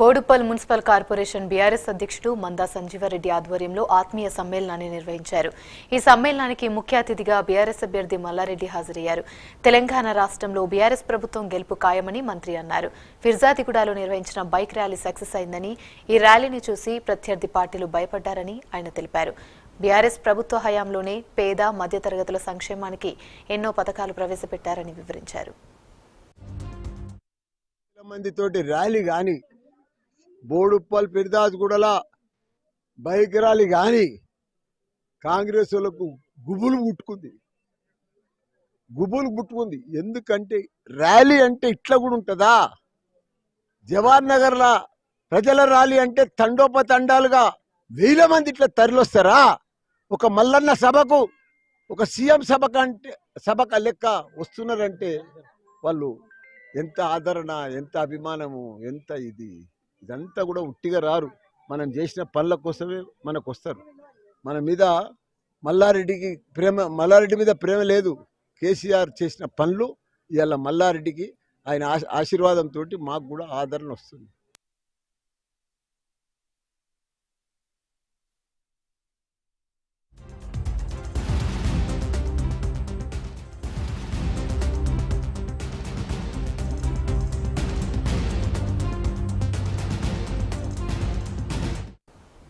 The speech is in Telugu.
బోడుపల్ మున్సిపల్ కార్పొరేషన్ బీఆర్ఎస్ అధ్యక్షుడు మందా సంజీవారెడ్డి ఆధ్వర్యంలో ఆత్మీయ సమ్మేళనాన్ని నిర్వహించారు. ఈ సమ్మేళనానికి ముఖ్య అతిథిగా బీఆర్ఎస్ అభ్యర్థి మల్లారెడ్డి హాజరయ్యారు. తెలంగాణ రాష్ట్రంలో బీఆర్ఎస్ ప్రభుత్వం గెలుపు ఖాయమని మంత్రి అన్నారు. ఫిర్జాదిగూడలో నిర్వహించిన బైక్ ర్యాలీ సక్సెస్ అయిందని ఈ ర్యాలీని చూసి ప్రత్యర్థి పార్టీలు భయపడ్డారని ఆయన తెలిపారు. బీఆర్ఎస్ ప్రభుత్వ హయాంలోనే పేద మధ్యతరగతుల సంక్షేమానికి ఎన్నో పథకాలు ప్రవేశపెట్టారని వివరించారు. వేల మందితోటి ర్యాలీ కానీ బోడుప్పల్ పిరిదాజ్గూడల బైక్ ర్యాలీ కానీ కాంగ్రెస్ వాళ్ళకు గుబులు పుట్టుకుంది. గుబులు పుట్టుకుంది. ఎందుకంటే ర్యాలీ అంటే ఇట్లా కూడా ఉంటుందా? జవహర్ నగర్లో ప్రజల ర్యాలీ అంటే తండోపతండాలుగా వేల మంది ఇట్లా తరలొస్తారా ఒక మల్లన్న సభకు ఒక సీఎం సభ కంటే సభకు లెక్క వస్తున్నారంటే వాళ్ళు ఎంత ఆదరణ ఎంత అభిమానము ఎంత ఇది? ఇదంతా కూడా ఉట్టిగా రారు. మనం చేసిన పనుల కోసమే మనకు వస్తారు మన మీద మల్లారెడ్డికి ప్రేమ మల్లారెడ్డి మీద ప్రేమ లేదు. కేసీఆర్ చేసిన పనులు ఇవాళ మల్లారెడ్డికి ఆయన ఆశ- ఆశీర్వాదంతో మాకు కూడా ఆదరణ వస్తుంది.